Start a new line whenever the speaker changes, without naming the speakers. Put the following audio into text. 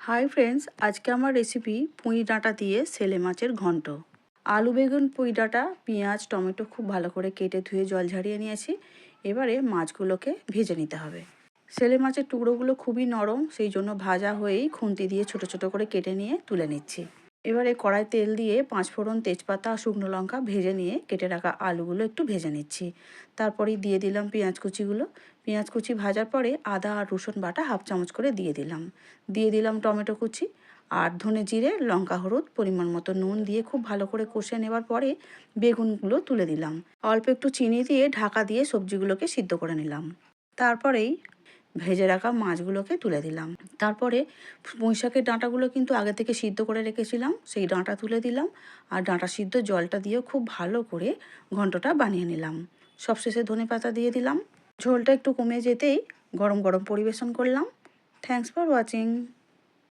Hi friends আজকে আমার recipe পুঁই ডাঁটা দিয়ে সেলে মাছের ঘন্ট। আলু বেগুন, পুঁই ডাঁটা, পেঁয়াজ, টমেটো খুব ভালো করে কেটে ধুয়ে জল ঝারিয়ে নিয়েছি। এবারে মাছগুলোকে ভেজে নিতে হবে। সেলে মাছের টুকরোগুলো খুবই নরম, সেই জন্য ভাজা হয়েই খুন্তি দিয়ে ছোট ছোট করে কেটে নিয়ে তুলে নিচ্ছি। এবারে কড়াই তেল দিয়ে পাঁচ ফোড়ন তেজপাতা শুকনো লঙ্কা ভেজে নিয়ে কেটে রাখা আলুগুলো একটু ভেজে নিচ্ছি। তারপরেই দিয়ে দিলাম পেঁয়াজ কুচিগুলো। পেঁয়াজ কুচি ভাজার পরে আদা আর রসুন বাটা হাফ চামচ করে দিয়ে দিলাম। দিয়ে দিলাম টমেটো কুচি আর ধনে জিরে, লঙ্কা হলুদ, পরিমাণ মতো নুন দিয়ে খুব ভালো করে কষে নেবার পরে বেগুনগুলো তুলে দিলাম। অল্প একটু চিনি দিয়ে ঢাকা দিয়ে সবজিগুলোকে সিদ্ধ করে নিলাম। তারপরেই ভেজে রাখা মাছগুলোকে তুলে দিলাম। তারপরে পুঁইশাকের ডাঁটাগুলো কিন্তু আগে থেকে সিদ্ধ করে রেখেছিলাম। সেই ডাঁটা তুলে দিলাম আর ডাঁটা সিদ্ধ জলটা দিয়ে খুব ভালো করে ঘন্টটা বানিয়ে নিলাম। সবশেষে ধনে পাতা দিয়ে দিলাম। ঝোলটা একটু কমে যেতেই গরম গরম পরিবেশন করলাম। Thanks for watching